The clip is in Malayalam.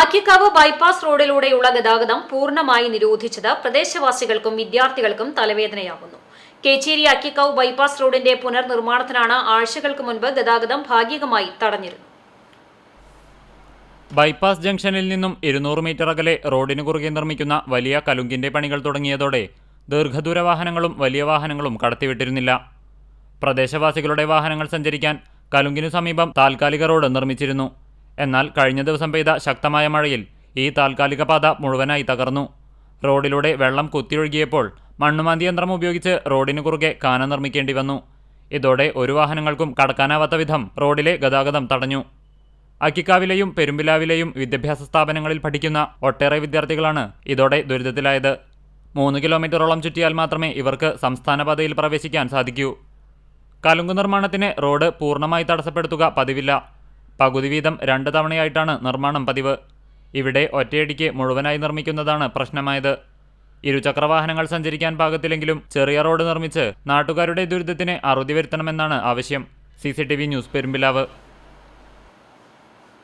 അക്കിക്കാവ് ബൈപ്പാസ് റോഡിലൂടെയുള്ള ഗതാഗതം പൂർണമായി നിരോധിച്ചത് പ്രദേശവാസികൾക്കും വിദ്യാർത്ഥികൾക്കും തലവേദനയാകുന്നു. കേച്ചേരി അക്കിക്കാവ് ബൈപ്പാസ് റോഡിന്റെ പുനർനിർമ്മാണത്തിനാണ് ആഴ്ചകൾക്ക് മുൻപ് ഗതാഗതം ഭാഗികമായി തടഞ്ഞിരുന്നു ബൈപ്പാസ് ജംഗ്ഷനിൽ നിന്നും ഇരുന്നൂറ് മീറ്റർ അകലെ റോഡിനു കുറുകെ നിർമ്മിക്കുന്ന വലിയ കലുങ്കിന്റെ പണികൾ തുടങ്ങിയതോടെ ദീർഘദൂര വാഹനങ്ങളും വലിയ വാഹനങ്ങളും കടത്തിവിട്ടിരുന്നില്ല. പ്രദേശവാസികളുടെ വാഹനങ്ങൾ സഞ്ചരിക്കാൻ കലുങ്കിനു സമീപം താൽക്കാലിക റോഡ് നിർമ്മിച്ചിരുന്നു. എന്നാൽ കഴിഞ്ഞ ദിവസം പെയ്ത ശക്തമായ മഴയിൽ ഈ താൽക്കാലിക പാത മുഴുവനായി തകർന്നു. റോഡിലൂടെ വെള്ളം കുത്തിയൊഴുകിയപ്പോൾ മണ്ണുമാന്തി യന്ത്രം ഉപയോഗിച്ച് റോഡിനു കുറുകെ കാന നിർമ്മിക്കേണ്ടി വന്നു. ഇതോടെ ഒരു വാഹനങ്ങൾക്കും കടക്കാനാവാത്ത വിധം റോഡിലെ ഗതാഗതം തടഞ്ഞു. അക്കിക്കാവിലെയും പെരുമ്പിലാവിലെയും വിദ്യാഭ്യാസ സ്ഥാപനങ്ങളിൽ പഠിക്കുന്ന ഒട്ടേറെ വിദ്യാർത്ഥികളാണ് ഇതോടെ ദുരിതത്തിലായത്. മൂന്ന് കിലോമീറ്ററോളം ചുറ്റിയാൽ മാത്രമേ ഇവർക്ക് സംസ്ഥാന പാതയിൽ പ്രവേശിക്കാൻ സാധിക്കൂ. കലുങ്ക് നിർമ്മാണത്തിന് റോഡ് പൂർണമായി തടസ്സപ്പെടുത്തുക പതിവില്ല. പകുതി വീതം രണ്ട് തവണയായിട്ടാണ് നിർമ്മാണം പതിവ്. ഇവിടെ ഒറ്റയടിക്ക് മുഴുവനായി നിർമ്മിക്കുന്നതാണ് പ്രശ്നമായത്. ഇരുചക്രവാഹനങ്ങൾ സഞ്ചരിക്കാൻ പാകത്തിലെങ്കിലും ചെറിയ റോഡ് നിർമ്മിച്ച് നാട്ടുകാരുടെ ദുരിതത്തിന് അറുതി വരുത്തണമെന്നാണ് ആവശ്യം. C News Perumpilavu.